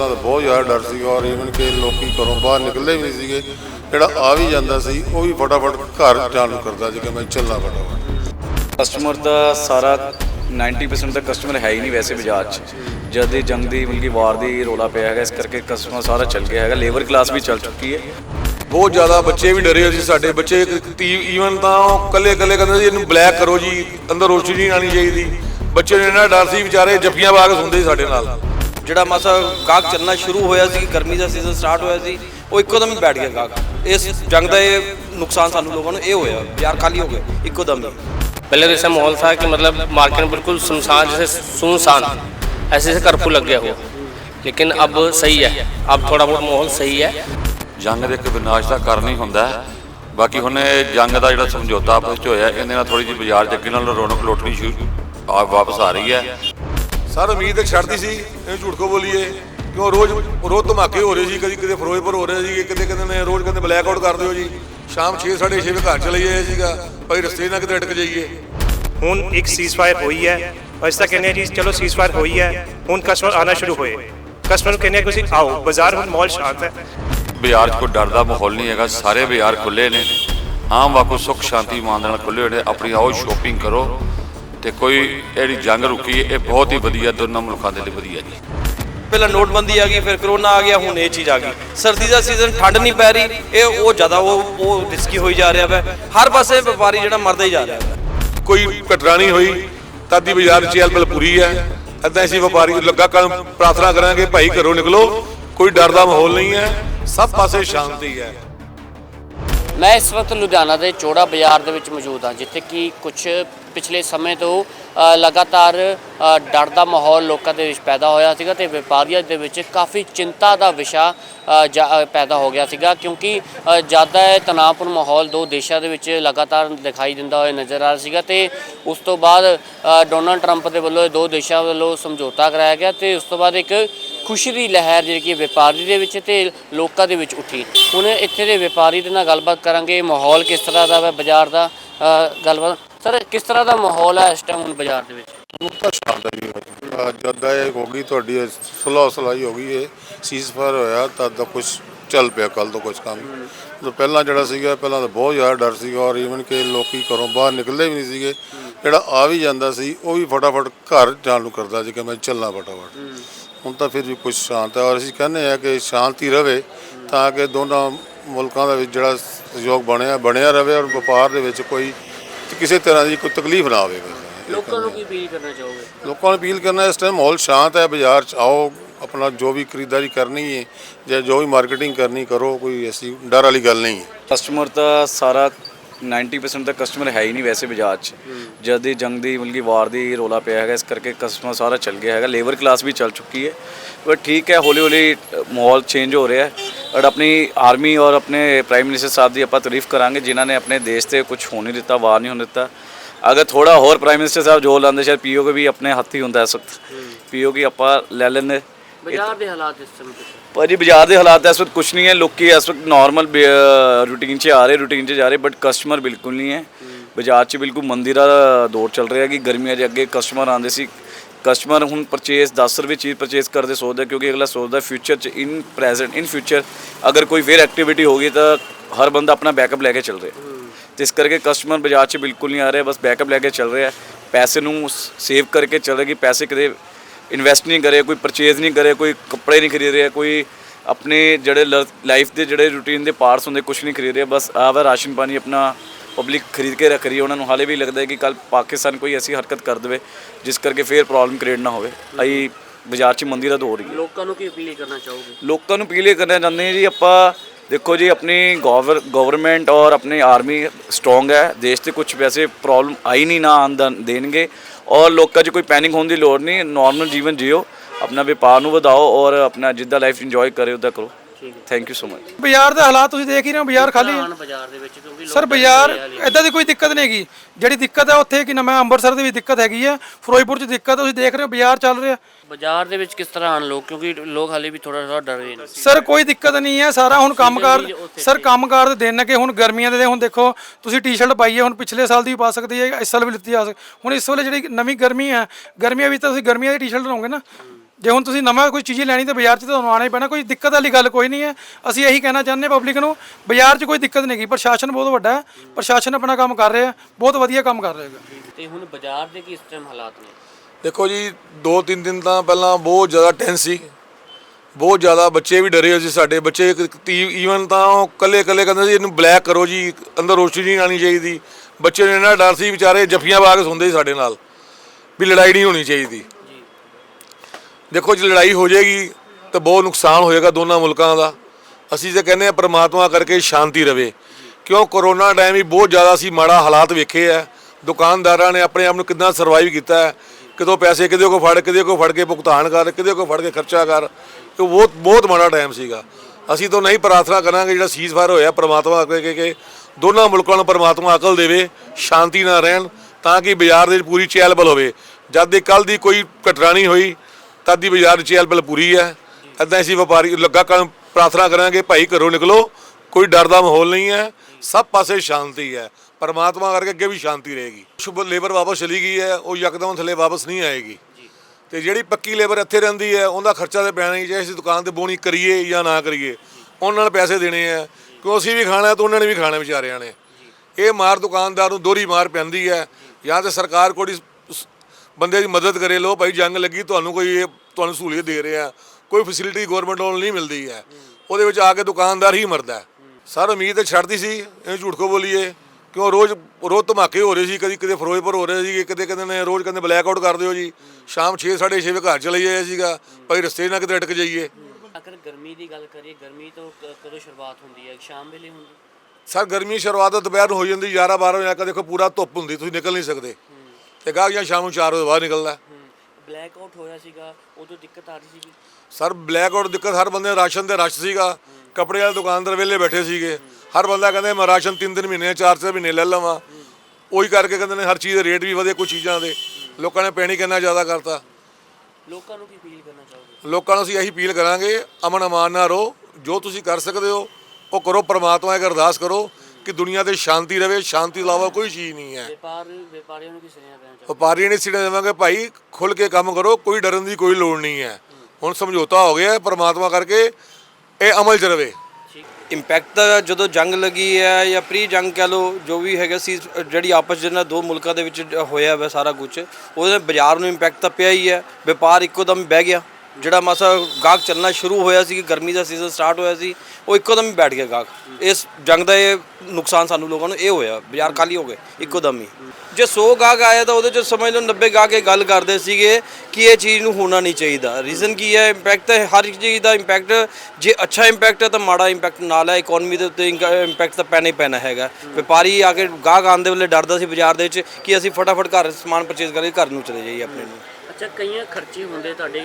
ਪਹਿਲਾਂ ਤਾਂ ਬਹੁਤ ਜ਼ਿਆਦਾ ਡਰ ਸੀਗਾ ਔਰ ਈਵਨ ਕਿ ਲੋਕੀ ਘਰੋਂ ਬਾਹਰ ਨਿਕਲਦੇ ਵੀ ਨਹੀਂ ਸੀਗੇ। ਜਿਹੜਾ ਆ ਵੀ ਜਾਂਦਾ ਸੀ ਉਹ ਵੀ ਫਟਾਫਟ ਘਰ ਜਾਣ ਨੂੰ ਕਰਦਾ ਸੀ ਕਿ ਮੈਂ ਚੱਲਾਂ ਫਟਾਫਟ। ਕਸਟਮਰ ਦਾ ਸਾਰਾ 90% ਦਾ ਕਸਟਮਰ ਹੈ ਹੀ ਨਹੀਂ ਵੈਸੇ ਬਾਜ਼ਾਰ 'ਚ। ਜਦ ਦੀ ਜੰਗ ਦੀ ਮਤਲਬ ਕਿ ਵਾਰ ਦੀ ਰੋਲਾ ਪਿਆ ਹੈਗਾ ਇਸ ਕਰਕੇ ਕਸਟਮਰ ਸਾਰਾ ਚੱਲ ਗਿਆ ਹੈਗਾ। ਲੇਬਰ ਕਲਾਸ ਵੀ ਚੱਲ ਚੁੱਕੀ ਹੈ। ਬਹੁਤ ਜ਼ਿਆਦਾ ਬੱਚੇ ਵੀ ਡਰੇ ਹੋਏ ਸੀ ਸਾਡੇ। ਬੱਚੇ ਈਵਨ ਤਾਂ ਉਹ ਕੱਲੇ ਕੱਲੇ ਕਹਿੰਦੇ ਸੀ ਇਹਨੂੰ ਬਲੈਕ ਕਰੋ ਜੀ ਅੰਦਰ ਰੋਸ਼ਨੀ ਨਹੀਂ ਆਣੀ ਚਾਹੀਦੀ। ਬੱਚੇ ਨੂੰ ਇੰਨਾ ਡਰ ਸੀ ਵਿਚਾਰੇ ਜੱਫੀਆਂ ਪਾ ਕੇ ਸੁਣਦੇ ਸੀ ਸਾਡੇ ਨਾਲ। ਜਿਹੜਾ ਮਾਸਾ ਗਾਹਕ ਚੱਲਣਾ ਸ਼ੁਰੂ ਹੋਇਆ ਸੀ ਗਰਮੀ ਦਾ ਸੀਜ਼ਨ ਸਟਾਰਟ ਹੋਇਆ ਸੀ ਉਹ ਇੱਕੋ ਦਮ ਹੀ ਬੈਠ ਗਿਆ ਗਾਹਕ ਇਸ ਜੰਗ ਦਾ ਇਹ ਨੁਕਸਾਨ ਸਾਨੂੰ ਲੋਕਾਂ ਨੂੰ ਇਹ ਹੋਇਆ ਬਾਜ਼ਾਰ ਖਾਲੀ ਹੋ ਗਏ ਇੱਕੋ ਦਮ ਹੀ पहले तो ऐसा माहौल था कि मतलब मार्केट में बिल्कुल सुनसान जैसे सुनसान ऐसे जैसे कर्फ्यू लग गया हो लेकिन अब सही है अब थोड़ा बहुत माहौल सही है ਜੰਗ ਦੇ ਇੱਕ ਵਿਨਾਸ਼ ਦਾ ਕਾਰਨ ਹੀ ਹੁੰਦਾ ਹੈ ਬਾਕੀ ਹੁਣ ਇਹ ਜੰਗ ਦਾ ਜਿਹੜਾ ਸਮਝੌਤਾ ਆਪਸ ਵਿੱਚ ਹੋਇਆ ਇਹਦੇ ਨਾਲ ਥੋੜੀ ਜਿਹੀ ਬਾਜ਼ਾਰ 'ਚ ਅੱਗੇ ਨਾਲ ਰੌਣਕ ਲੋਟਣੀ ਸ਼ੁਰੂ ਆ ਵਾਪਸ ਆ ਰਹੀ ਹੈ ਸਰ ਉਮੀਦ ਤਾਂ ਛੱਡਦੀ ਸੀ ਇਹ ਝੂਠ ਕੋ ਬੋਲੀਏ? ਕਿਉਂ ਰੋਜ਼ ਰੋਜ਼ ਧਮਾਕੇ ਹੋ ਰਹੇ ਸੀ ਕਦੀ ਕਿਤੇ ਫਿਰੋਜ਼ਪੁਰ ਹੋ ਰਹੇ ਸੀ ਕਿਤੇ ਕਿਤੇ ਨੇ ਰੋਜ਼ ਕਹਿੰਦੇ ਬਲੈਕ ਆਊਟ ਕਰ ਦਿਓ ਜੀ। ਸ਼ਾਮ 6 6:30 ਵਜੇ ਘਰ ਚਲੇ ਜਾਈਏ ਸੀਗਾ ਭਾਈ ਰਸਤੇ ਨਾਲ ਕਿਤੇ ਅਟਕ ਜਾਈਏ। ਹੁਣ ਇੱਕ ਸੀਜ਼ਫਾਇਰ ਹੋਈ ਹੈ ਇਸ ਤਰ੍ਹਾਂ ਕਹਿੰਦੇ ਜੀ ਚਲੋ ਸੀਜ਼ਫਾਇਰ ਹੋਈ ਹੈ ਹੁਣ ਕਸਟਮਰ ਆਣਾ ਸ਼ੁਰੂ ਹੋਏ। ਕਸਟਮਰ ਨੂੰ ਕਹਿੰਦੇ ਤੁਸੀਂ ਆਓ ਬਾਜ਼ਾਰ ਹੁਣ ਮਾਹੌਲ ਸ਼ਾਂਤ ਹੈ। ਬਾਜ਼ਾਰ 'ਚ ਕੋਈ ਡਰ ਦਾ ਮਾਹੌਲ ਨਹੀਂ ਹੈਗਾ ਸਾਰੇ ਬਾਜ਼ਾਰ ਖੁੱਲੇ ਨੇ। ਆਮ ਵਾਕੂ ਸੁੱਖ ਸ਼ਾਂਤੀ ਮਾਨ ਨਾਲ ਖੁੱਲੇ ਹੋਏ ਨੇ ਆਪਣੀ ਆਓ ਸ਼ੋਪਿੰਗ ਕਰੋ। ਤੇ ਕੋਈ ਜਿਹੜੀ ਜੰਗ ਰੁਕੀ ਹੈ ਇਹ ਬਹੁਤ ਹੀ ਵਧੀਆ ਦੋਨਾਂ ਮੁਲਕਾਂ ਦੇ ਲਈ ਵਧੀਆ ਜੀ। ਪਹਿਲਾਂ ਨੋਟਬੰਦੀ ਆ ਗਈ ਫਿਰ ਕਰੋਨਾ ਆ ਗਿਆ ਹੁਣ ਇਹ ਚੀਜ਼ ਆ ਗਈ। ਸਰਦੀ ਦਾ ਸੀਜ਼ਨ ਠੰਡ ਨਹੀਂ ਪੈ ਰਹੀ ਇਹ ਉਹ ਜ਼ਿਆਦਾ ਉਹ ਉਹ ਰਿਸਕੀ ਹੋਈ ਜਾ ਰਿਹਾ ਵਾ। ਹਰ ਪਾਸੇ ਵਪਾਰੀ ਜਿਹੜਾ ਮਰਦਾ ਹੀ ਜਾ ਰਿਹਾ ਕੋਈ ਘਟਨਾ ਨਹੀਂ ਹੋਈ ਤਦ ਦੀ ਬਾਜ਼ਾਰ 'ਚ ਚਹਿਲ ਪੂਰੀ ਹੈ। ਏਦਾਂ ਅਸੀਂ ਵਪਾਰੀ ਲੱਗਾ ਕਰਨ ਪ੍ਰਾਰਥਨਾ ਕਰਾਂਗੇ ਭਾਈ ਘਰੋਂ ਨਿਕਲੋ ਕੋਈ ਡਰ ਦਾ ਮਾਹੌਲ ਨਹੀਂ ਹੈ ਸਭ ਪਾਸੇ ਸ਼ਾਂਤੀ ਹੈ। ਮੈਂ ਇਸ ਵਕਤ ਲੁਧਿਆਣਾ ਦੇ ਚੋੜਾ ਬਾਜ਼ਾਰ ਦੇ ਵਿੱਚ ਮੌਜੂਦ ਹਾਂ ਜਿੱਥੇ ਕਿ ਕੁਝ ਪਿਛਲੇ ਸਮੇਂ ਤੋਂ ਲਗਾਤਾਰ ਡਰ ਦਾ ਮਾਹੌਲ ਲੋਕਾਂ ਦੇ ਵਿੱਚ ਪੈਦਾ ਹੋਇਆ ਸੀਗਾ ਤੇ ਵਪਾਰੀਆਂ ਦੇ ਵਿੱਚ ਕਾਫੀ ਚਿੰਤਾ ਦਾ ਵਿਸ਼ਾ ਜਾ- ਪੈਦਾ ਹੋ ਗਿਆ ਸੀਗਾ ਕਿਉਂਕਿ ਅ, ਜ਼ਿਆਦਾ ਤਣਾਅਪੂਰਨ ਮਾਹੌਲ ਦੋ ਦੇਸ਼ਾਂ ਦੇ ਵਿੱਚ ਲਗਾਤਾਰ ਦਿਖਾਈ ਦਿੰਦਾ ਹੋਇਆ ਨਜ਼ਰ ਆ ਰਿਹਾ ਸੀਗਾ ਤੇ ਉਸ ਤੋਂ ਬਾਅਦ ਡੋਨਲਡ ਟਰੰਪ ਦੇ ਵੱਲੋਂ ਦੋ ਦੇਸ਼ਾਂ ਵੱਲੋਂ ਸਮਝੌਤਾ ਕਰਾਇਆ ਗਿਆ ਤੇ ਉਸ ਤੋਂ ਬਾਅਦ ਇੱਕ ਖੁਸ਼ੀ ਦੀ ਲਹਿਰ ਜਿਹੜੀ ਕਿ ਵਪਾਰੀ ਦੇ ਵਿੱਚ ਤੇ ਲੋਕਾਂ ਦੇ ਵਿੱਚ ਉੱਠੀ। ਹੁਣ ਇੱਥੇ ਦੇ ਵਪਾਰੀ ਦੇ ਨਾਲ ਗੱਲਬਾਤ ਕਰਾਂਗੇ ਮਾਹੌਲ ਕਿਸ ਤਰ੍ਹਾਂ ਦਾ ਹੈ ਬਾਜ਼ਾਰ ਦਾ ਗੱਲਬਾਤ ਸਰ, ਕਿਸ ਤਰ੍ਹਾਂ ਦਾ ਮਾਹੌਲ ਹੈ ਇਸ ਟਾਈਮ ਹੁਣ ਬਾਜ਼ਾਰ ਦੇ ਵਿੱਚ? ਹੁਣ ਤਾਂ ਸ਼ਾਂਤ ਹੈ ਜੀ। ਅਹ ਜਦ ਦਾ ਇਹ ਹੋ ਗਈ ਤੁਹਾਡੀ, ਇਹ ਸੁਲਹ ਸਲਾਈ ਹੋ ਗਈ ਹੈ ਸੀਜ਼ਫਾਇਰ ਹੋਇਆ, ਤਦ ਦਾ ਕੁਝ ਚੱਲ ਪਿਆ ਕੱਲ ਤੋਂ ਕੁਝ ਕੰਮ। ਤਾਂ ਪਹਿਲਾਂ ਜਿਹੜਾ ਸੀਗਾ, ਪਹਿਲਾਂ ਤਾਂ ਬਹੁਤ ਜ਼ਿਆਦਾ ਡਰ ਸੀਗਾ ਔਰ ਈਵਨ ਕਿ ਲੋਕੀ ਘਰੋਂ ਬਾਹਰ ਨਿਕਲਦੇ ਵੀ ਨਹੀਂ ਸੀਗੇ। ਜਿਹੜਾ ਆ ਵੀ ਜਾਂਦਾ ਸੀ, ਉਹ ਵੀ ਫਟਾਫਟ ਘਰ ਜਾਣ ਨੂੰ ਕਰਦਾ ਸੀ ਕਿ ਮੈਂ ਚੱਲਾਂ ਫਟਾਫਟ। ਹੁਣ ਤਾਂ ਫਿਰ ਵੀ ਕੁਝ ਸ਼ਾਂਤ ਹੈ ਔਰ ਅਸੀਂ ਕਹਿੰਦੇ ਆ ਕਿ ਸ਼ਾਂਤੀ ਰਵੇ ਤਾਂ ਕਿ ਦੋਨਾਂ ਮੁਲਕਾਂ ਦਾ ਵਿੱਚ ਜਿਹੜਾ ਸਹਿਯੋਗ ਬਣਿਆ ਬਣਿਆ ਰਵੇ ਔਰ ਵਪਾਰ ਦੇ ਵਿੱਚ ਕੋਈ ਕਿਸੇ ਤਰ੍ਹਾਂ ਦੀ ਕੋਈ ਤਕਲੀਫ ਨਾ ਆਵੇ ਲੋਕਾਂ ਨੂੰ ਕੀ ਅਪੀਲ ਕਰਨਾ ਚਾਹੋਗੇ? ਲੋਕਾਂ ਨੂੰ ਅਪੀਲ ਕਰਨਾ ਇਸ ਟਾਈਮ ਮਾਹੌਲ ਸ਼ਾਂਤ ਹੈ ਬਾਜ਼ਾਰ 'ਚ ਆਓ ਆਪਣਾ ਜੋ ਵੀ ਖਰੀਦਦਾਰੀ ਕਰਨੀ ਹੈ ਜਾਂ ਜੋ ਵੀ ਮਾਰਕੀਟਿੰਗ ਕਰਨੀ ਕਰੋ ਕੋਈ ਐਸੀ ਡਰ ਵਾਲੀ ਗੱਲ ਨਹੀਂ ਹੈ। ਕਸਟਮਰ ਦਾ ਸਾਰਾ 90% ਦਾ ਕਸਟਮਰ ਹੈ ਹੀ ਨਹੀਂ ਵੈਸੇ ਬਾਜ਼ਾਰ 'ਚ। ਜਦ ਦੀ ਜੰਗ ਦੀ ਮਤਲਬ ਕਿ ਵਾਰ ਦੀ ਰੋਲਾ ਪਿਆ ਹੈਗਾ ਇਸ ਕਰਕੇ ਕਸਟਮਰ ਸਾਰਾ ਚੱਲ ਗਿਆ ਹੈਗਾ। ਲੇਬਰ ਕਲਾਸ ਵੀ ਚੱਲ ਚੁੱਕੀ ਹੈ। ਬਟ ਠੀਕ ਹੈ ਹੌਲੀ ਹੌਲੀ ਮਾਹੌਲ ਚੇਂਜ ਹੋ ਰਿਹਾ ਹੈ। ਬਟ ਆਪਣੀ ਆਰਮੀ ਔਰ ਆਪਣੇ ਪ੍ਰਾਈਮ ਮਿਨਿਸਟਰ ਸਾਹਿਬ ਦੀ ਆਪਾਂ ਤਾਰੀਫ ਕਰਾਂਗੇ ਜਿਨ੍ਹਾਂ ਨੇ ਆਪਣੇ ਦੇਸ਼ ਤੇ ਕੁਝ ਹੋਣ ਨਹੀਂ ਦਿੱਤਾ ਵਾਰ ਨਹੀਂ ਹੋਣ ਦਿੱਤਾ। ਅਗਰ ਥੋੜਾ ਹੋਰ ਪ੍ਰਾਈਮ ਮਿਨਿਸਟਰ ਸਾਹਿਬ ਜੋਰ ਲਾਉਂਦੇ ਸ਼ਾਇਦ ਪੀਓਕੇ ਵੀ ਆਪਣੇ ਹੱਥ ਹੀ ਹੁੰਦਾ ਇਸ ਵਕਤ। ਪੀਓਕੇ ਆਪਾਂ ਲੈ ਲੈਂਦੇ। ਬਾਜ਼ਾਰ ਦੇ ਹਾਲਾਤ ਇਸ ਸਮੇਂ ਭਾਜੀ ਬਾਜ਼ਾਰ ਦੇ ਹਾਲਾਤ ਇਸ ਵਕਤ ਕੁਛ ਨਹੀਂ ਹੈ। ਲੋਕੀ ਇਸ ਵਕਤ ਨਾਰਮਲ ਰੂਟੀਨ 'ਚ ਆ ਰਹੇ ਰੂਟੀਨ 'ਚ ਜਾ ਰਹੇ ਬਟ ਕਸਟਮਰ ਬਿਲਕੁਲ ਨਹੀਂ ਹੈ। ਬਾਜ਼ਾਰ 'ਚ ਬਿਲਕੁਲ ਮੰਦੀ ਦਾ ਦੌਰ ਚੱਲ ਰਿਹਾ ਕਿ ਗਰਮੀਆਂ ਦੇ ਅੱਗੇ ਕਸਟਮਰ ਆਉਂਦੇ ਸੀ। ਕਸਟਮਰ ਹੁਣ ਪਰਚੇਸ 10 ਰੁਪਏ ਚੀਜ਼ ਪਰਚੇਸ ਕਰਦੇ ਸੋਚਦਾ ਕਿਉਂਕਿ ਅਗਲਾ ਸੋਚਦਾ ਫਿਊਚਰ 'ਚ ਇਨ ਪ੍ਰੈਜ਼ੈਂਟ ਇਨ ਫਿਊਚਰ ਅਗਰ ਕੋਈ ਫੇਰ ਐਕਟੀਵਿਟੀ ਹੋਗੀ ਤਾਂ ਹਰ ਬੰਦਾ ਆਪਣਾ ਬੈਕਅਪ ਲੈ ਕੇ ਚੱਲ ਰਿਹਾ। ਤੇ ਇਸ ਕਰਕੇ ਕਸਟਮਰ ਬਾਜ਼ਾਰ 'ਚ ਬਿਲਕੁਲ ਨਹੀਂ ਆ ਰਿਹਾ, ਬਸ ਬੈਕਅਪ ਲੈ ਕੇ ਚੱਲ ਰਿਹਾ। ਪੈਸੇ ਨੂੰ ਸੇਵ ਕਰਕੇ ਚੱਲ ਰਿਹਾ ਕਿ ਪੈਸੇ ਕਿਤੇ ਇਨਵੈਸਟ ਨਹੀਂ ਕਰੇ, ਕੋਈ ਪਰਚੇਜ਼ ਨਹੀਂ ਕਰੇ, ਕੋਈ ਕੱਪੜੇ ਨਹੀਂ ਖਰੀਦ ਰਿਹਾ, ਕੋਈ ਆਪਣੇ ਜਿਹੜੇ ਲਾਈਫ ਦੇ ਜਿਹੜੇ ਰੂਟੀਨ ਦੇ ਪਾਰਟਸ ਹੁੰਦੇ ਕੁਝ ਨਹੀਂ ਖਰੀਦ ਰਿਹਾ, ਬਸ ਆਹ ਵਾ ਰਾਸ਼ਨ ਪਾਣੀ ਆਪਣਾ ਪਬਲਿਕ ਖਰੀਦ ਕੇ ਰੱਖ ਰਹੀ ਹੈ ਉਹਨਾਂ ਨੂੰ ਹਾਲੇ ਵੀ ਲੱਗਦਾ ਹੈ ਕਿ ਕੱਲ ਪਾਕਿਸਤਾਨ ਕੋਈ ਐਸੀ ਹਰਕਤ ਕਰ ਦੇਵੇ ਜਿਸ ਕਰਕੇ ਫੇਰ ਪ੍ਰੋਬਲਮ ਕ੍ਰੀਏਟ ਨਾ ਹੋਵੇ। ਆਈ ਬਾਜ਼ਾਰ 'ਚ ਮੰਦੀ ਦਾ ਦੌਰ ਰਹੀ ਹੈ। ਲੋਕਾਂ ਨੂੰ ਕੀ ਅਪੀਲ ਕਰਨਾ ਚਾਹੋਗੇ? ਲੋਕਾਂ ਨੂੰ ਅਪੀਲ ਇਹ ਕਰਨਾ ਚਾਹੁੰਦੇ ਹਾਂ ਜੀ ਆਪਾਂ ਦੇਖੋ ਜੀ ਆਪਣੀ ਗਵਰਨਮੈਂਟ ਔਰ ਆਪਣੀ ਆਰਮੀ ਸਟਰੋਂਗ ਹੈ ਦੇਸ਼ ਤੇ ਕੁਝ ਵੈਸੇ ਪ੍ਰੋਬਲਮ ਆਈ ਨਹੀਂ ਨਾ ਆਉਣ ਦਾ- ਦੇਣਗੇ। ਔਰ ਲੋਕਾਂ 'ਚ ਕੋਈ ਪੈਨਿਕ ਹੋਣ ਦੀ ਲੋੜ ਨਹੀਂ ਨਾਰਮਲ ਜੀਵਨ ਜਿਓ ਆਪਣਾ ਵਪਾਰ ਨੂੰ ਵਧਾਓ ਔਰ ਆਪਣਾ ਜਿੱਦਾਂ ਲਾਈਫ ਇੰਜੋਏ ਕਰੇ। ਉਦਾਂ ਕਰੋ ਥੈਂਕ ਯੂ ਸੋ ਮਚ ਬਾਜ਼ਾਰ ਦੇ ਹਾਲਾਤ ਤੁਸੀਂ ਦੇਖ ਹੀ ਰਹੇ ਹੋ ਬਾਜ਼ਾਰ ਖਾਲੀ ਹੈ। ਬਾਜ਼ਾਰ ਦੇ ਵਿੱਚ ਸਰ ਬਾਜ਼ਾਰ ਇਦਾਂ ਦੀ ਕੋਈ ਦਿੱਕਤ ਨਹੀਂ ਹੈਗੀ। ਜਿਹੜੀ ਦਿੱਕਤ ਹੈ ਉੱਥੇ ਕਿ ਨਵਾਂ ਅੰਮ੍ਰਿਤਸਰ ਦੀ ਵੀ ਦਿੱਕਤ ਹੈਗੀ ਹੈ ਫਿਰੋਜ਼ਪੁਰ 'ਚ ਦਿੱਕਤ ਤੁਸੀਂ ਦੇਖ ਰਹੇ ਹੋ ਬਾਜ਼ਾਰ ਚੱਲ ਰਿਹਾ। ਬਾਜ਼ਾਰ ਦੇ ਵਿੱਚ ਕਿਸ ਤਰ੍ਹਾਂ ਆਣ ਲੋਕ? ਕਿਉਂਕਿ ਲੋਕ ਹਾਲੇ ਵੀ ਥੋੜਾ ਥੋੜਾ ਡਰ ਰਹੇ ਨੇ। ਸਰ ਕੋਈ ਦਿੱਕਤ ਨਹੀਂ ਹੈ ਸਾਰਾ ਹੁਣ ਕੰਮਕਾਰ ਸਰ ਕੰਮਕਾਰ ਦੇ ਦਿਨ ਕਿ ਹੁਣ ਗਰਮੀਆਂ ਦੇ ਹੁਣ ਦੇਖੋ ਤੁਸੀਂ ਟੀ-ਸ਼ਰਟ ਪਾਈ ਹੈ ਹੁਣ ਪਿਛਲੇ ਸਾਲ ਦੀ ਵੀ ਪਾ ਸਕਦੇ ਹੈ ਇਸ ਸਾਲ ਵੀ ਲਿੱਤੀ ਜਾ ਸਕਦੀ। ਹੁਣ ਇਸ ਵੇਲੇ ਜਿਹੜੀ ਨਵੀਂ ਗਰਮੀ ਹੈ ਗਰਮੀਆਂ ਵਿੱਚ ਤਾਂ ਤੁਸੀਂ ਗਰਮੀਆਂ ਦੀ ਟੀ-ਸ਼ਰਟ ਲਾਓਗੇ ਨਾ ਜੇ ਹੁਣ ਤੁਸੀਂ ਨਵਾਂ ਕੋਈ ਚੀਜ਼ ਲੈਣੀ ਤਾਂ ਬਾਜ਼ਾਰ 'ਚ ਤੁਹਾਨੂੰ ਆਉਣਾ ਹੀ ਪੈਣਾ ਕੋਈ ਦਿੱਕਤ ਵਾਲੀ ਗੱਲ ਕੋਈ ਨਹੀਂ ਹੈ। ਅਸੀਂ ਇਹੀ ਕਹਿਣਾ ਚਾਹੁੰਦੇ ਪਬਲਿਕ ਨੂੰ ਬਾਜ਼ਾਰ 'ਚ ਕੋਈ ਦਿੱਕਤ ਨਹੀਂ ਹੈਗੀ ਪ੍ਰਸ਼ਾਸਨ ਬਹੁਤ ਵੱਡਾ ਹੈ ਪ੍ਰਸ਼ਾਸਨ ਆਪਣਾ ਕੰਮ ਕਰ ਰਿਹਾ ਬਹੁਤ ਵਧੀਆ ਕੰਮ ਕਰ ਰਿਹਾ ਹੈਗਾ। ਤੇ ਹੁਣ ਬਾਜ਼ਾਰ ਦੇ ਕਿਸ ਟਾਈਮ ਹਾਲਾਤ ਨੇ? ਦੇਖੋ ਜੀ ਦੋ ਤਿੰਨ ਦਿਨ ਤਾਂ ਪਹਿਲਾਂ ਬਹੁਤ ਜ਼ਿਆਦਾ ਟੈਂਸ ਸੀ। ਬਹੁਤ ਜ਼ਿਆਦਾ ਬੱਚੇ ਵੀ ਡਰੇ ਹੋਏ ਸੀ ਸਾਡੇ ਬੱਚੇ ਈਵਨ ਤਾਂ ਉਹ ਕੱਲੇ ਕੱਲੇ ਕਹਿੰਦੇ ਸੀ ਇਹਨੂੰ ਬਲੈਕ ਕਰੋ ਜੀ ਅੰਦਰ ਰੋਸ਼ਨੀ ਨਹੀਂ ਆਣੀ ਚਾਹੀਦੀ। ਬੱਚੇ ਨੂੰ ਇੰਨਾ ਡਰ ਸੀ ਵਿਚਾਰੇ ਜੱਫੀਆਂ ਪਾ ਕੇ ਸੌਂਦੇ ਸੀ ਸਾਡੇ ਨਾਲ ਵੀ ਲੜਾਈ ਨਹੀਂ ਹੋਣੀ ਚਾਹੀਦੀ। ਦੇਖੋ ਜੇ ਲੜਾਈ ਹੋ ਜਾਏਗੀ ਤਾਂ ਬਹੁਤ ਨੁਕਸਾਨ ਹੋਏਗਾ ਦੋਨਾਂ ਮੁਲਕਾਂ ਦਾ। ਅਸੀਂ ਤਾਂ ਕਹਿੰਦੇ ਆ ਪ੍ਰਮਾਤਮਾ ਕਰਕੇ ਸ਼ਾਂਤੀ ਰਵੇ। ਕਿਉਂ ਕਰੋਨਾ ਟਾਈਮ ਹੀ ਬਹੁਤ ਜ਼ਿਆਦਾ ਸੀ ਮਾੜਾ ਹਾਲਾਤ ਵੇਖੇ ਆ। ਦੁਕਾਨਦਾਰਾਂ ਨੇ ਆਪਣੇ ਆਪ ਨੂੰ ਕਿੰਨਾ ਸਰਵਾਈਵ ਕੀਤਾ ਹੈ। ਕਿਦੋਂ ਪੈਸੇ ਕਿਹਦੇ ਕੋ ਫੜ, ਕਿਹਦੇ ਕੋ ਫੜ ਕੇ ਭੁਗਤਾਨ ਕਰ, ਕਿਹਦੇ ਕੋ ਫੜ ਕੇ ਖਰਚਾ ਕਰ। ਇਹ ਬਹੁਤ ਬਹੁਤ ਮਾੜਾ ਟਾਈਮ ਸੀਗਾ। ਅਸੀਂ ਤਾਂ ਨਹੀਂ ਪ੍ਰਾਰਥਨਾ ਕਰਾਂਗੇ ਜਿਹੜਾ ਸੀਜ਼ ਫਾਇਰ ਹੋਇਆ ਪ੍ਰਮਾਤਮਾ ਕਰਕੇ ਕਿ ਦੋਨਾਂ ਮੁਲਕਾਂ ਨੂੰ ਪ੍ਰਮਾਤਮਾ ਅਕਲ ਦੇਵੇ, ਸ਼ਾਂਤੀ ਨਾਲ ਰਹਿਣ, ਤਾਂ ਕਿ ਬਾਜ਼ਾਰ ਦੇ ਪੂਰੀ ਚਹਿਲ-ਪਹਿਲ ਹੋਵੇ। ਜਦ ਦੇ ਕੱਲ ਦੀ ਕੋਈ ਘਟਨਾ ਨਹੀਂ ਹੋਈ ਤਦ ਦੀ ਬਾਜ਼ਾਰ 'ਚ ਚਹਿਲ-ਪਹਿਲ ਪੂਰੀ ਹੈ। ਐਦਾਂ ਅਸੀਂ ਵਪਾਰੀ ਲੱਗਾ ਕਰਨ ਪ੍ਰਾਰਥਨਾ ਕਰਾਂਗੇ ਭਾਈ ਘਰੋਂ ਨਿਕਲੋ ਕੋਈ ਡਰ ਦਾ ਮਾਹੌਲ ਨਹੀਂ ਹੈ। ਸਭ ਪਾਸੇ ਸ਼ਾਂਤੀ ਹੈ। ਪਰਮਾਤਮਾ ਕਰਕੇ ਅੱਗੇ ਵੀ ਸ਼ਾਂਤੀ ਰਹੇਗੀ। ਸ਼ੁਭ ਲੇਬਰ ਵਾਪਸ ਚਲੀ ਗਈ ਹੈ ਉਹ ਯਕਦਮ ਥੱਲੇ ਵਾਪਸ ਨਹੀਂ ਆਏਗੀ। ਤੇ ਜਿਹੜੀ ਪੱਕੀ ਲੇਬਰ ਇੱਥੇ ਰਹਿੰਦੀ ਹੈ ਉਹਦਾ ਖਰਚਾ ਤੇ ਪੈਣਾ ਹੀ ਚਾਹੇ ਅਸੀਂ ਦੁਕਾਨ ਤੇ ਬੋਣੀ ਕਰੀਏ ਜਾਂ ਨਾ ਕਰੀਏ ਉਹਨਾਂ ਨਾਲ ਪੈਸੇ ਦੇਣੇ ਆ ਕਿਉਂ ਅਸੀਂ ਵੀ ਖਾਣਾ ਤਾਂ ਉਹਨਾਂ ਨੇ ਵੀ ਖਾਣਾ ਵਿਚਾਰਿਆਂ ਨੇ। ਇਹ ਮਾਰ ਦੁਕਾਨਦਾਰ ਨੂੰ ਦੋਹਰੀ ਮਾਰ ਪੈਂਦੀ ਹੈ ਜਾਂ ਤੇ ਸਰਕਾਰ ਕੋਈ ਬੰਦੇ ਦੀ ਮਦਦ ਕਰੇ ਲੋ ਭਾਈ ਜੰਗ ਲੱਗੀ ਤੁਹਾਨੂੰ ਕੋਈ ਤੁਹਾਨੂੰ ਸਹੂਲੀਅਤ ਦੇ ਰਿਹਾ ਕੋਈ ਫੈਸਿਲਿਟੀ ਗਵਰਨਮੈਂਟ ਵੱਲੋਂ ਨਹੀਂ ਮਿਲਦੀ ਹੈ। ਉਹਦੇ ਵਿੱਚ ਆ ਕੇ ਦੁਕਾਨਦਾਰ ਹੀ ਮਰਦਾ। ਸਰ ਉਮੀਦ ਤਾਂ ਛੱਡਦੀ ਸੀ ਇਹ ਝੂਠ ਕੋ ਬੋਲੀਏ? ਕਿਉਂ ਰੋਜ਼ ਰੋਜ਼ ਧਮਾਕੇ ਹੋ ਰਹੇ ਸੀ ਕਦੀ ਕਿਤੇ ਫਿਰੋਜ਼ਪੁਰ ਹੋ ਰਹੇ ਸੀ ਕਿਤੇ ਕਹਿੰਦੇ ਨੇ ਰੋਜ਼ ਕਹਿੰਦੇ ਬਲੈਕ ਆਊਟ ਕਰ ਦਿਓ ਜੀ। ਸ਼ਾਮ 6 6:30 ਵਜੇ ਘਰ ਚਲੇ ਜਾਇਆ ਸੀਗਾ। ਭਾਈ ਰਸਤੇ 'ਚ ਨਾ ਕਿਤੇ ਅਟਕ ਜਾਈਏ। ਅਗਰ ਗਰਮੀ ਦੀ ਗੱਲ ਕਰੀਏ ਗਰਮੀ ਤੋਂ ਕ- ਕਦੋਂ ਸ਼ੁਰੂਆਤ ਹੁੰਦੀ ਹੈ? ਸ਼ਾਮ ਵੇਲੇ ਹੁੰਦੀ? ਸਰ ਗਰਮੀ ਸ਼ੁਰੂਆਤ ਦੁਪਹਿਰ ਨੂੰ ਹੋ ਜਾਂਦੀ 11 12 ਵਜੇ ਤੱਕ ਦੇਖੋ ਪੂਰਾ ਧੁੱਪ ਹੁੰਦੀ ਤੁਸੀਂ ਨਿਕਲ ਨਹੀਂ ਸਕਦੇ। ਤੇ ਗਾਹਕ ਜਾਂ ਸ਼ਾਮ ਨੂੰ 4 ਵਜੇ ਬਾਹਰ ਨਿਕਲਦਾ ਬਲੈਕ ਆਊਟ ਹੋਇਆ ਸੀਗਾ ਉਦੋਂ ਦਿੱਕਤ ਆ ਰਹੀ ਸੀਗੀ। ਸਰ ਬਲੈਕ ਆਊਟ ਦਿੱਕਤ ਹਰ ਬੰਦੇ ਨੂੰ ਰਾਸ਼ਨ ਦੇ ਰਸ਼ ਸੀਗਾ। ਕੱਪੜੇ ਵਾਲੇ ਦੁਕਾਨਦਾਰ ਵਿਹਲੇ ਬੈਠੇ ਸੀਗੇ। ਹਰ ਬੰਦਾ ਕਹਿੰਦੇ ਮੈਂ ਰਾਸ਼ਨ 3-3 ਮਹੀਨੇ 4-4 ਮਹੀਨੇ ਲੈ ਲਵਾਂ। ਉਹੀ ਕਰਕੇ ਕਹਿੰਦੇ ਨੇ ਹਰ ਚੀਜ਼ ਦੇ ਰੇਟ ਵੀ ਵਧੇ ਕੁਝ ਚੀਜ਼ਾਂ ਦੇ। ਲੋਕਾਂ ਨੇ ਪੈਣੀ ਕਿੰਨਾ ਜ਼ਿਆਦਾ ਕਰਤਾ। ਲੋਕਾਂ ਨੂੰ ਕੀ ਫੀਲ ਕਰਨਾ ਚਾਹੋਗੇ? ਲੋਕਾਂ ਨੂੰ ਅਸੀਂ ਇਹੀ ਅਪੀਲ ਕਰਾਂਗੇ ਅਮਨ ਅਮਾਨ ਨਾਲ ਰਹੋ। ਜੋ ਤੁਸੀਂ ਕਰ ਸਕਦੇ ਹੋ ਉਹ ਕਰੋ ਪ੍ਰਮਾਤਮਾ ਅੱਗੇ ਅਰਦਾਸ ਕਰੋ। ਕਿ ਦੁਨੀਆ ਤੇ ਸ਼ਾਂਤੀ ਰਵੇ ਸ਼ਾਂਤੀ ਇਲਾਵਾ ਕੋਈ ਚੀਜ਼ ਨਹੀਂ ਹੈ। ਵਪਾਰ ਵਪਾਰੀਆਂ ਨੂੰ ਕੀ ਸੁਨੇਹਾ ਦੇਣਾ ਚਾਹੋਗੇ ਵਪਾਰੀਆਂ ਨੇ ਸਿੱਧਾ ਦੇਵਾਂਗੇ ਭਾਈ ਖੁੱਲ ਕੇ ਕੰਮ ਕਰੋ ਕੋਈ ਡਰਨ ਦੀ ਕੋਈ ਲੋੜ ਨਹੀਂ ਹੈ। ਹੁਣ ਸਮਝੌਤਾ ਹੋ ਗਿਆ ਹੈ, ਪ੍ਰਮਾਤਮਾ ਕਰਕੇ ਇਹ ਅਮਲ 'ਚ ਰਵੇ। ਇੰਪੈਕਟ ਤਾਂ ਜਦੋਂ ਜੰਗ ਲੱਗੀ ਹੈ ਜਾਂ ਪ੍ਰੀ ਜੰਗ ਕਹ ਲਓ ਜੋ ਵੀ ਹੈਗਾ ਸੀ ਜਿਹੜੀ ਆਪਸ ਜਿਹਨਾਂ ਦੋ ਮੁਲਕਾਂ ਦੇ ਵਿੱਚ ਹੋਇਆ ਵਾ ਸਾਰਾ ਕੁਝ ਉਹਦੇ ਬਾਜ਼ਾਰ ਨੂੰ ਇੰਪੈਕਟ ਤਾਂ ਪਿਆ ਹੀ ਹੈ ਵਪਾਰ ਇੱਕੋ ਦਮ ਬਹਿ ਗਿਆ। ਜਿਹੜਾ ਮਸਾ ਗਾਹਕ ਚੱਲਣਾ ਸ਼ੁਰੂ ਹੋਇਆ ਸੀ ਕਿ ਗਰਮੀ ਦਾ ਸੀਜ਼ਨ ਸਟਾਰਟ ਹੋਇਆ ਸੀ, ਉਹ ਇੱਕੋ ਦਮ ਹੀ ਬੈਠ ਗਿਆ ਗਾਹਕ। ਇਸ ਜੰਗ ਦਾ ਇਹ ਨੁਕਸਾਨ ਸਾਨੂੰ ਲੋਕਾਂ ਨੂੰ ਇਹ ਹੋਇਆ, ਬਾਜ਼ਾਰ ਖਾਲੀ ਹੋ ਗਏ ਇੱਕੋ ਦਮ ਹੀ। ਜੇ 100 ਗਾਹਕ ਆਇਆ ਤਾਂ ਉਹਦੇ ਚ ਸਮਝ ਲਓ 90 ਗਾਹਕ ਇਹ ਗੱਲ ਕਰਦੇ ਸੀਗੇ ਕਿ ਇਹ ਚੀਜ਼ ਨੂੰ ਹੋਣਾ ਨਹੀਂ ਚਾਹੀਦਾ। ਰੀਜ਼ਨ ਕੀ ਹੈ? ਇੰਪੈਕਟ ਹੈ ਹਰ ਇੱਕ ਚੀਜ਼ ਦਾ ਇੰਪੈਕਟ ਜੇ ਅੱਛਾ ਇੰਪੈਕਟ ਹੈ ਤਾਂ ਮਾੜਾ ਇੰਪੈਕਟ ਨਾਲ ਹੈ ਇਕਨੋਮੀ ਦੇ ਉੱਤੇ ਇੰਪੈਕਟ ਤਾਂ ਪੈਣਾ ਹੀ ਪੈਣਾ ਹੈਗਾ। ਵਪਾਰੀ ਆ ਕੇ ਗਾਹਕ ਆਉਂਦੇ ਵੇਲੇ ਡਰਦਾ ਸੀ ਬਾਜ਼ਾਰ ਦੇ ਵਿੱਚ ਕਿ ਅਸੀਂ ਫਟਾਫਟ ਘਰ ਸਮਾਨ ਪਰਚੇਸ ਕਰਕੇ ਘਰ ਨੂੰ ਚਲੇ ਜਾਈਏ ਆਪਣੇ ਨੂੰ ਅੱਛਾ ਕਈਆਂ ਖਰਚੇ ਹੁੰਦੇ ਤੁਹਾਡੇ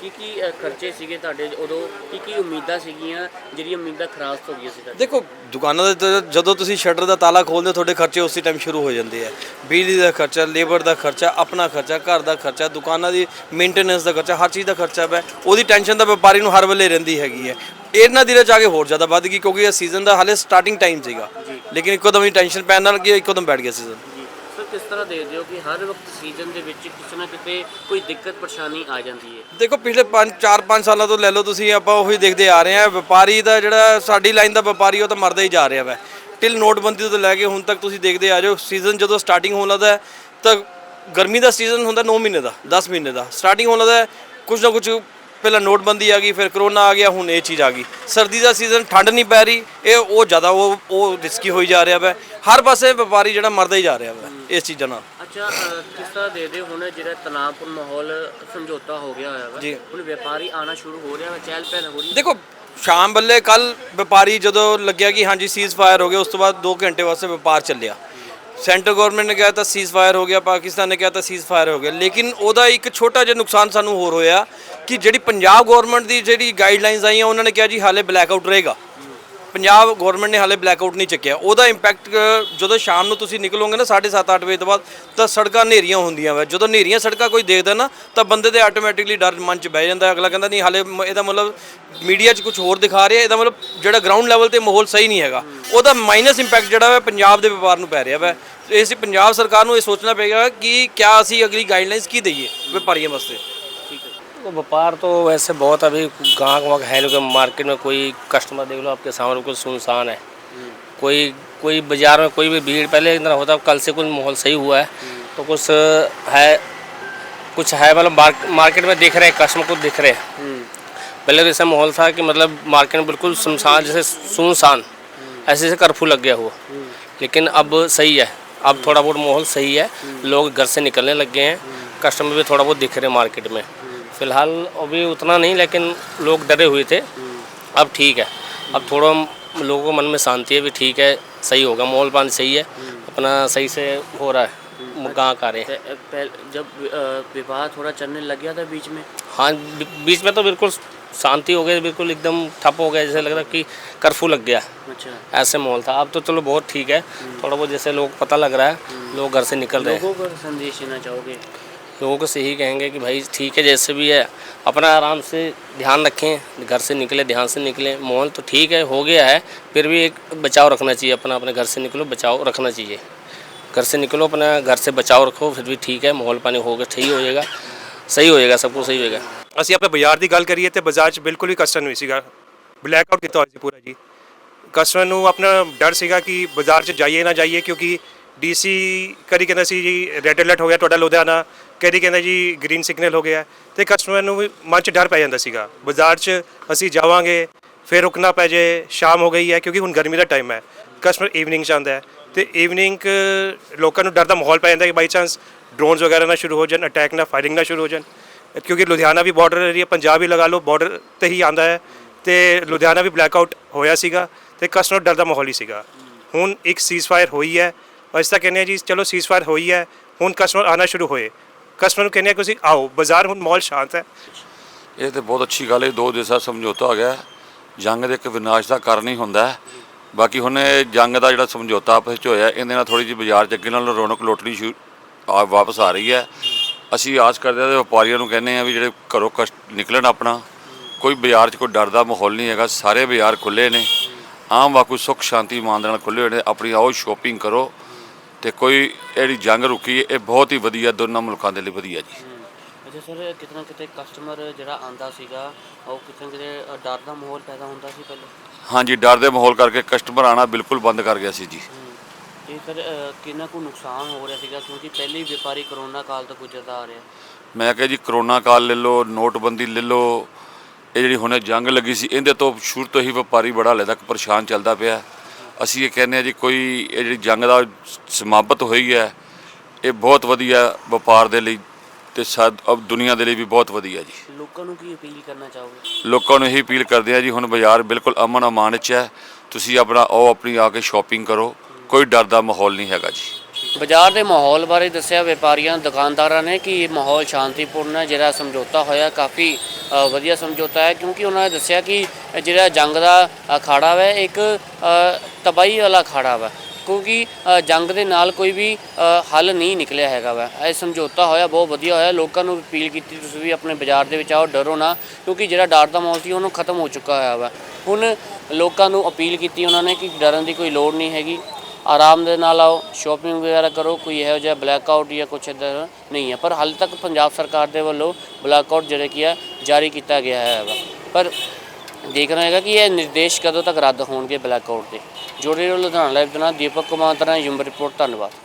ਕੀ ਕੀ ਖਰਚੇ ਸੀਗੇ ਤੁਹਾਡੇ ਉਦੋਂ? ਕੀ ਕੀ ਉਮੀਦਾਂ ਸੀਗੀਆਂ ਜਿਹੜੀਆਂ ਉਮੀਦਾਂ ਖਰਾਬ ਹੋ ਗਈਆਂ ਸੀ ਦੇਖੋ ਦੁਕਾਨਾਂ ਦੇ ਜਦੋਂ ਤੁਸੀਂ ਸ਼ਟਰ ਦਾ ਤਾਲਾ ਖੋਲਦੇ ਹੋ ਤੁਹਾਡੇ ਖਰਚੇ ਉਸੇ ਟਾਈਮ ਸ਼ੁਰੂ ਹੋ ਜਾਂਦੇ ਆ। ਬਿਜਲੀ ਦਾ ਖਰਚਾ ਲੇਬਰ ਦਾ ਖਰਚਾ ਆਪਣਾ ਖਰਚਾ ਘਰ ਦਾ ਖਰਚਾ ਦੁਕਾਨਾਂ ਦੀ ਮੇਨਟੇਨੈਂਸ ਦਾ ਖਰਚਾ ਹਰ ਚੀਜ਼ ਦਾ ਖਰਚਾ ਹੈ ਉਹਦੀ ਟੈਨਸ਼ਨ ਤਾਂ ਵਪਾਰੀ ਨੂੰ ਹਰ ਵੇਲੇ ਰਹਿੰਦੀ ਹੈਗੀ ਹੈ ਇਹਨਾਂ ਦਿਨਾਂ ਚ ਆ ਕੇ ਹੋਰ ਜ਼ਿਆਦਾ ਵੱਧ ਗਈ ਕਿਉਂਕਿ ਇਹ ਸੀਜ਼ਨ ਦਾ ਹਾਲੇ ਸਟਾਰਟਿੰਗ ਟਾਈਮ ਸੀਗਾ। ਲੇਕਿਨ ਇੱਕੋ ਦਮ ਹੀ ਟੈਨਸ਼ਨ ਪੈਣ ਨਾਲ ਕਿ ਇੱਕੋ ਦਮ ਬੈਠ ਗਿਆ ਸੀਜ਼ਨ ਤਰ੍ਹਾਂ ਦੇਖਦੇ ਹੋ ਕਿ ਹਰ ਵਕਤ ਸੀਜ਼ਨ ਦੇ ਵਿੱਚ ਕਿਸੇ ਨਾ ਕਿਤੇ ਕੋਈ ਦਿੱਕਤ ਪਰੇਸ਼ਾਨੀ ਆ ਜਾਂਦੀ ਹੈ। ਦੇਖੋ ਪਿਛਲੇ 5 4-5 ਸਾਲਾਂ ਤੋਂ ਲੈ ਲਓ ਤੁਸੀਂ ਆਪਾਂ ਉਹੀ ਦੇਖਦੇ ਆ ਰਹੇ ਹਾਂ। ਵਪਾਰੀ ਦਾ ਜਿਹੜਾ ਸਾਡੀ ਲਾਈਨ ਦਾ ਵਪਾਰੀ ਉਹ ਤਾਂ ਮਰਦਾ ਹੀ ਜਾ ਰਿਹਾ ਵੈ। ਟਿਲ ਨੋਟਬੰਦੀ ਤੋਂ ਲੈ ਕੇ ਹੁਣ ਤੱਕ ਤੁਸੀਂ ਦੇਖਦੇ ਆ ਜਾਓ ਸੀਜ਼ਨ ਜਦੋਂ ਸਟਾਰਟਿੰਗ ਹੋਣ ਲੱਗਦਾ ਤਾਂ ਗਰਮੀ ਦਾ ਸੀਜ਼ਨ ਹੁੰਦਾ 9 ਮਹੀਨੇ ਦਾ 10 ਮਹੀਨੇ ਦਾ। ਸਟਾਰਟਿੰਗ ਹੋਣ ਲੱਗਦਾ ਹੈ, ਕੁਝ ਨਾ ਕੁਝ ਪਹਿਲਾਂ ਨੋਟਬੰਦੀ ਆ ਗਈ ਫਿਰ ਕਰੋਨਾ ਆ ਗਿਆ ਹੁਣ ਇਹ ਚੀਜ਼ ਆ ਗਈ। ਸਰਦੀ ਦਾ ਸੀਜ਼ਨ ਠੰਡ ਨਹੀਂ ਪੈ ਰਹੀ ਇਹ ਉਹ ਜ਼ਿਆਦਾ ਉਹ ਉਹ ਰਿਸਕੀ ਹੋਈ ਜਾ ਰਿਹਾ ਵਾ। ਹਰ ਪਾਸੇ ਵਪਾਰੀ ਜਿਹੜਾ ਮਰਦਾ ਹੀ ਜਾ ਰਿਹਾ ਵਾ ਇਸ ਚੀਜ਼ਾਂ ਨਾਲ। ਅੱਛਾ ਅ, ਕਿਸ ਤਰ੍ਹਾਂ ਦੇਖਦੇ ਹੋ ਹੁਣ ਜਿਹੜਾ ਤਣਾਅਪੂਰਨ ਮਾਹੌਲ ਸਮਝੌਤਾ ਹੋ ਗਿਆ ਹੋਇਆ ਵਾ? ਜੀ। ਹੁਣ ਵਪਾਰੀ ਆਣਾ ਸ਼ੁਰੂ ਹੋ ਰਿਹਾ ਵਾ ਚਹਿਲ ਪਹਿਲ ਹੋ ਰਹੀ ਹੈ? ਦੇਖੋ ਸ਼ਾਮ ਬੱਲੇ ਕੱਲ ਵਪਾਰੀ ਜਦੋਂ ਲੱਗਿਆ ਕਿ ਹਾਂਜੀ ਸੀਜ਼ ਫਾਇਰ ਹੋ ਗਿਆ ਉਸ ਤੋਂ ਬਾਅਦ 2 ਘੰਟੇ ਵਾਸਤੇ ਵਪਾਰ ਚੱਲਿਆ। ਸੈਂਟਰ ਗਵਰਨਮੈਂਟ ਨੇ ਕਿਹਾ ਤਾਂ ਸੀਜ਼ ਫਾਇਰ ਹੋ ਗਿਆ, ਪਾਕਿਸਤਾਨ ਨੇ ਕਿਹਾ ਤਾਂ ਸੀਜ਼ ਫਾਇਰ ਹੋ ਗਿਆ। ਲੇਕਿਨ ਉਹਦਾ ਇੱਕ ਛੋਟਾ ਜਿਹਾ ਨੁਕਸਾਨ ਸਾਨੂੰ ਹੋਰ ਹੋਇਆ ਕਿ ਜਿਹੜੀ ਪੰਜਾਬ ਗਵਰਨਮੈਂਟ ਦੀ ਜਿਹੜੀ ਗਾਈਡਲਾਈਨਸ ਆਈਆਂ, ਉਹਨਾਂ ਨੇ ਕਿਹਾ ਜੀ ਹਾਲੇ ਬਲੈਕ ਆਊਟ ਰਹੇਗਾ। ਪੰਜਾਬ ਗਵਰਨਮੈਂਟ ਨੇ ਹਾਲੇ ਬਲੈਕ ਆਊਟ ਨਹੀਂ ਚੱਕਿਆ। ਉਹਦਾ ਇੰਪੈਕਟ ਜਦੋਂ ਸ਼ਾਮ ਨੂੰ ਤੁਸੀਂ ਨਿਕਲੋਗੇ ਨਾ 7:30 8 ਵਜੇ ਤੋਂ ਬਾਅਦ, ਤਾਂ ਸੜਕਾਂ ਹਨੇਰੀਆਂ ਹੁੰਦੀਆਂ ਵਾ। ਜਦੋਂ ਹਨੇਰੀਆਂ ਸੜਕਾਂ ਕੋਈ ਦੇਖਦਾ ਨਾ, ਤਾਂ ਬੰਦੇ ਦੇ ਆਟੋਮੈਟਿਕਲੀ ਡਰ ਮਨ 'ਚ ਬਹਿ ਜਾਂਦਾ ਅਗਲਾ ਕਹਿੰਦਾ, ਨਹੀਂ, ਹਾਲੇ ਮ- ਇਹਦਾ ਮਤਲਬ ਮੀਡੀਆ 'ਚ ਕੁਝ ਹੋਰ ਦਿਖਾ ਰਿਹਾ, ਇਹਦਾ ਮਤਲਬ ਜਿਹੜਾ ਗਰਾਊਂਡ ਲੈਵਲ ਤੇ ਮਾਹੌਲ ਸਹੀ ਨਹੀਂ ਹੈਗਾ। ਉਹਦਾ ਮਾਈਨਸ ਇੰਪੈਕਟ ਜਿਹੜਾ ਵਾ, ਪੰਜਾਬ ਦੇ ਵਪਾਰ ਨੂੰ ਪੈ ਰਿਹਾ ਵਾ। ਇਸ ਲਈ ਪੰਜਾਬ ਸਰਕਾਰ ਨੂੰ ਇਹ ਸੋਚਣਾ ਪਏਗਾ ਕਿ ਕਿਆ ਅਸੀਂ ਅਗਲੀ ਗਾਈਡਲਾਈਨਸ ਕੀ ਦਈਏ ਵਪਾਰੀਆਂ ਵਾਸਤੇ वो व्यापार तो वैसे बहुत अभी गाँव वाँक है लेकिन मार्केट में कोई कस्टमर देख लो आपके सामने बिल्कुल सुनसान है कोई कोई बाजार में कोई भी भीड़ पहले इतना होता कल से कुछ माहौल सही हुआ है तो कुछ है कुछ है मतलब मार्क- मार्केट में दिख रहे हैं कस्टमर को दिख रहे हैं पहले तो ऐसा माहौल था कि मतलब मार्केट में बिल्कुल सुनसान जैसे सुनसान ऐसे से कर्फ्यू लग गया हुआ लेकिन अब सही है अब थोड़ा बहुत माहौल सही है। लोग घर से निकलने लग गए हैं। कस्टमर भी थोड़ा बहुत दिख रहे हैं मार्केट में। फ़िलहाल अभी उतना नहीं लेकिन लोग डरे हुए थे। अब ठीक है। अब थोड़ा लोगों को मन में शांति है भी ठीक है सही होगा। माहौल पानी सही है। अपना सही से हो रहा है। गाँव का रहे जब विवाह थोड़ा चलने लग गया था बीच में। हाँ बीच में तो बिल्कुल शांति हो गई बिल्कुल एकदम ठप हो गया जैसे लग रहा कि कर्फ्यू लग गया। अच्छा। ऐसे माहौल था। अब तो चलो बहुत ठीक है। थोड़ा बहुत जैसे लोग पता लग रहा है लोग घर से निकल रहे हैं। लोगों को संदेश देना चाहोगे? लोगों को से यही कहेंगे कि भाई ठीक है जैसे भी है अपना आराम से ध्यान रखें घर से निकले ध्यान से निकले। माहौल तो ठीक है हो गया है फिर भी एक बचाव रखना चाहिए अपना अपने घर से निकलो बचाव रखना चाहिए। घर से निकलो अपना घर से बचाव रखो फिर भी ठीक है माहौल पानी होगा सही हो जाएगा। सही हो जाएगा सब कुछ सही होएगा ਅਸੀਂ ਆਪਣੇ ਬਾਜ਼ਾਰ ਦੀ ਗੱਲ ਕਰੀਏ ਤੇ ਬਾਜ਼ਾਰ 'ਚ ਬਿਲਕੁਲ ਵੀ ਕਸਟਮਰ ਨਹੀਂ ਸੀਗਾ। ਬਲੈਕ ਆਊਟ ਕੀਤਾ ਹੋਇਆ ਸੀ ਪੂਰਾ ਜੀ। ਕਸਟਮਰ ਨੂੰ ਆਪਣਾ ਡਰ ਸੀਗਾ ਕਿ ਬਾਜ਼ਾਰ 'ਚ ਜਾਈਏ ਨਾ ਜਾਈਏ ਕਿਉਂਕਿ ਡੀਸੀ ਕਦੀ ਕਹਿੰਦਾ ਸੀ ਜੀ ਰੈੱਡ ਅਲਰਟ ਹੋ ਗਿਆ ਤੁਹਾਡਾ ਲੁਧਿਆਣਾ, ਕਦੀ ਕਹਿੰਦਾ ਜੀ ਗ੍ਰੀਨ ਸਿਗਨਲ ਹੋ ਗਿਆ। ਤੇ ਕਸਟਮਰ ਨੂੰ ਵੀ ਮਨ 'ਚ ਡਰ ਪੈ ਜਾਂਦਾ ਸੀਗਾ। ਬਾਜ਼ਾਰ 'ਚ ਅਸੀਂ ਜਾਵਾਂਗੇ, ਫਿਰ ਰੁਕਣਾ ਪੈ ਜੇ, ਸ਼ਾਮ ਹੋ ਗਈ ਹੈ ਕਿਉਂਕਿ ਹੁਣ ਗਰਮੀ ਦਾ ਟਾਈਮ ਹੈ। ਕਸਟਮਰ ਈਵਨਿੰਗ 'ਚ ਆਉਂਦਾ ਹੈ। ਤੇ ਈਵਨਿੰਗ ਲੋਕਾਂ ਨੂੰ ਡਰ ਦਾ ਮਾਹੌਲ ਪੈ ਜਾਂਦਾ ਕਿ ਬਾਈ ਚਾਂਸ ਡਰੋਨਸ ਵਗੈਰਾ ਨਾ ਸ਼ੁਰੂ ਹੋ ਜਾਣ ਅਟੈਕ ਨਾ ਫਾਇਰਿੰਗ ਨਾ ਸ਼ੁਰੂ ਹੋ ਜਾਣ। ਕਿਉਂਕਿ ਲੁਧਿਆਣਾ ਵੀ ਬਾਰਡਰ ਏਰੀਆ ਪੰਜਾਬ ਵੀ ਲਗਾ ਲਓ ਬਾਰਡਰ ਤੇ ਹੀ ਆਂਦਾ ਹੈ। ਤੇ ਲੁਧਿਆਣਾ ਵੀ ਬਲੈਕਆਊਟ ਹੋਇਆ ਸੀਗਾ ਤੇ ਕਸਟਮਰ ਡਰ ਦਾ ਮਾਹੌਲ ਹੀ ਸੀਗਾ। ਹੁਣ ਇੱਕ ਸੀਜ਼ਫਾਇਰ ਹੋਈ ਹੈ। ਅਸੀਂ ਤਾਂ ਕਹਿੰਦੇ ਹਾਂ ਜੀ, ਚਲੋ ਸੀਜ਼ਫਾਇਰ ਹੋਈ ਹੈ। ਹੁਣ ਕਸਟਮਰ ਆਣਾ ਸ਼ੁਰੂ ਹੋਏ। ਕਸਟਮਰ ਨੂੰ ਕਹਿੰਦੇ ਹਾਂ ਕਿ ਤੁਸੀਂ ਆਓ। ਬਾਜ਼ਾਰ ਹੁਣ ਮਾਹੌਲ ਸ਼ਾਂਤ ਹੈ। ਇਹ ਤੇ ਬਹੁਤ ਅੱਛੀ ਗੱਲ ਹੈ। ਦੋ ਦੇਸ਼ਾਂ ਸਮਝੌਤਾ ਹੋ ਗਿਆ। ਜੰਗ ਦੇ ਇੱਕ ਵਿਨਾਸ਼ ਦਾ ਕਾਰਨ ਹੀ ਹੁੰਦਾ ਹੈ। ਬਾਕੀ ਹੁਣ ਇਹ ਜੰਗ ਦਾ ਜਿਹੜਾ ਸਮਝੌਤਾ ਆਪਸ ਵਿੱਚ ਹੋਇਆ, ਇਹਦੇ ਨਾਲ ਥੋੜੀ ਜਿਹੀ ਬਾਜ਼ਾਰ 'ਚ ਅੱਗੇ ਨਾਲ ਰੌਣਕ ਲੋਟਣੀ ਸ਼ੁਰੂ ਆ, ਵਾਪਸ ਆ ਰਹੀ ਹੈ। ਅਸੀਂ ਆਸ ਕਰਦੇ ਹਾਂ ਤੇ ਵਪਾਰੀਆਂ ਨੂੰ ਕਹਿੰਦੇ ਆ ਵੀ ਜਿਹੜੇ ਘਰੋਂ ਕਸ਼ਟ ਨਿਕਲਣ ਆਪਣਾ ਕੋਈ ਬਾਜ਼ਾਰ 'ਚ ਕੋਈ ਡਰ ਦਾ ਮਾਹੌਲ ਨਹੀਂ ਹੈਗਾ ਸਾਰੇ ਬਾਜ਼ਾਰ ਖੁੱਲੇ ਨੇ। ਆਮ ਵਾਕੂ ਸੁੱਖ ਸ਼ਾਂਤੀ ਮਾਨ ਦੇ ਨਾਲ ਖੁੱਲੇ ਹੋਏ ਨੇ ਆਪਣੀ ਆਓ ਸ਼ੋਪਿੰਗ ਕਰੋ ਤੇ ਕੋਈ ਜਿਹੜੀ ਜੰਗ ਰੁਕੀ ਹੈ, ਇਹ ਬਹੁਤ ਹੀ ਵਧੀਆ ਦੋਨਾਂ ਮੁਲਕਾਂ ਦੇ ਲਈ ਵਧੀਆ ਜੀ। ਅੱਛਾ ਸਰ ਕਿਤਨਾ ਕਿਤੇ ਕਸਟਮਰ ਜਿਹੜਾ ਆਂਦਾ ਸੀਗਾ ਉਹ ਕਿਤਨਾ ਕਿਤੇ ਡਰ ਦਾ ਮਾਹੌਲ ਪੈਦਾ ਹੁੰਦਾ ਸੀ ਪਹਿਲੇ? ਹਾਂਜੀ ਡਰ ਦੇ ਮਾਹੌਲ ਕਰਕੇ ਕਸਟਮਰ ਆਣਾ ਬਿਲਕੁਲ ਬੰਦ ਕਰ ਗਿਆ ਸੀ ਜੀ। ਤੇ ਸਰ ਕਿੰਨਾ ਕੁ ਨੁਕਸਾਨ ਹੋ ਰਿਹਾ ਸੀਗਾ ਕਿਉਂਕਿ ਪਹਿਲੇ ਹੀ ਵਪਾਰੀ ਕਰੋਨਾ ਕਾਲ ਤੋਂ ਗੁਜ਼ਰਦਾ ਆ ਰਿਹਾ। ਮੈਂ ਕਿਹਾ ਜੀ ਕਰੋਨਾ ਕਾਲ ਲੈ ਲਓ ਨੋਟਬੰਦੀ ਲੈ ਲਓ ਇਹ ਜਿਹੜੀ ਹੁਣੇ ਜੰਗ ਲੱਗੀ ਸੀ ਇਹਦੇ ਤੋਂ ਸ਼ੁਰੂ ਤੋਂ ਹੀ ਵਪਾਰੀ ਬੜਾ ਹਾਲੇ ਤੱਕ ਪਰੇਸ਼ਾਨ ਚੱਲਦਾ ਪਿਆ। ਅਸੀਂ ਇਹ ਕਹਿੰਦੇ ਆ ਜੀ ਕੋਈ ਇਹ ਜਿਹੜੀ ਜੰਗ ਦਾ ਸਮਾਪਤ ਹੋਈ ਹੈ ਇਹ ਬਹੁਤ ਵਧੀਆ ਵਪਾਰ ਦੇ ਲਈ ਤੇ ਸਾਡ ਅਬ ਦੁਨੀਆ ਦੇ ਲਈ ਵੀ ਬਹੁਤ ਵਧੀਆ ਜੀ। ਲੋਕਾਂ ਨੂੰ ਕੀ ਅਪੀਲ ਕਰਨਾ ਚਾਹੋਗੇ? ਲੋਕਾਂ ਨੂੰ ਇਹੀ ਅਪੀਲ ਕਰਦੇ ਆ ਜੀ ਹੁਣ ਬਾਜ਼ਾਰ ਬਿਲਕੁਲ ਅਮਨ ਅਮਾਨ ਵਿੱਚ ਹੈ। ਤੁਸੀਂ ਆਪਣਾ ਆਓ ਆਪਣੀ ਆ ਕੇ ਸ਼ਾਪਿੰਗ ਕਰੋ। ਕੋਈ ਡਰ ਦਾ ਮਾਹੌਲ ਨਹੀਂ ਹੈਗਾ ਜੀ। ਬਾਜ਼ਾਰ ਦੇ ਮਾਹੌਲ ਬਾਰੇ ਦੱਸਿਆ ਵਪਾਰੀਆਂ ਦੁਕਾਨਦਾਰਾਂ ਨੇ ਕਿ ਇਹ ਮਾਹੌਲ ਸ਼ਾਂਤੀਪੂਰਨ ਹੈ ਜਿਹੜਾ ਸਮਝੌਤਾ ਹੋਇਆ ਕਾਫੀ ਵਧੀਆ ਸਮਝੌਤਾ ਹੈ ਕਿਉਂਕਿ ਉਹਨਾਂ ਨੇ ਦੱਸਿਆ ਕਿ ਜਿਹੜਾ ਜੰਗ ਦਾ ਅਖਾੜਾ ਹੈ ਇੱਕ ਅ, ਤਬਾਹੀ ਵਾਲਾ ਅਖਾੜਾ ਵਾ। ਕਿਉਂਕਿ ਜੰਗ ਦੇ ਨਾਲ ਕੋਈ ਵੀ ਹੱਲ ਨਹੀਂ ਨਿਕਲਿਆ ਹੈਗਾ ਵਾ। ਇਹ ਸਮਝੌਤਾ ਹੋਇਆ ਬਹੁਤ ਵਧੀਆ ਹੋਇਆ। ਲੋਕਾਂ ਨੂੰ ਅਪੀਲ ਕੀਤੀ ਤੁਸੀਂ ਵੀ ਆਪਣੇ ਬਾਜ਼ਾਰ ਦੇ ਵਿੱਚ ਆਓ ਡਰੋ ਨਾ ਕਿਉਂਕਿ ਜਿਹੜਾ ਡਰ ਦਾ ਮਾਹੌਲ ਸੀ ਉਹਨੂੰ ਖਤਮ ਹੋ ਚੁੱਕਾ ਹੋਇਆ ਵਾ। ਹੁਣ ਲੋਕਾਂ ਨੂੰ ਅਪੀਲ ਕੀਤੀ ਉਹਨਾਂ ਨੇ ਕਿ ਡਰਨ ਦੀ ਕੋਈ ਲੋੜ ਨਹੀਂ ਹੈਗੀ। ਆਰਾਮ ਦੇ ਨਾਲ ਆਓ ਸ਼ਾਪਿੰਗ ਵਗੈਰਾ ਕਰੋ, ਕੋਈ ਇਹੋ ਜਿਹਾ ਬਲੈਕ ਆਊਟ ਜਾਂ ਕੁਛ ਇੱਦਾਂ ਨਹੀਂ ਹੈ। ਪਰ ਹਾਲੇ ਤੱਕ ਪੰਜਾਬ ਸਰਕਾਰ ਦੇ ਵੱਲੋਂ ਬਲੈਕ ਆਊਟ ਜਿਹੜੇ ਕੀ ਹੈ ਜਾਰੀ ਕੀਤਾ ਗਿਆ ਹੈ ਪਰ ਦੇਖਣਾ ਹੈਗਾ ਕਿ ਇਹ ਨਿਰਦੇਸ਼ ਕਦੋਂ ਤੱਕ ਰੱਦ ਹੋਣਗੇ ਬਲੈਕ ਆਊਟ ਦੇ? ਜੋੜੇ ਰਹੋ, ਲੁਧਿਆਣਾ ਲਾਈਵ ਦੇ ਨਾਲ। ਦੀਪਕ ਕੁਮਾਰ ਦਾ ਯੂਮ ਰਿਪੋਰਟ ਧੰਨਵਾਦ।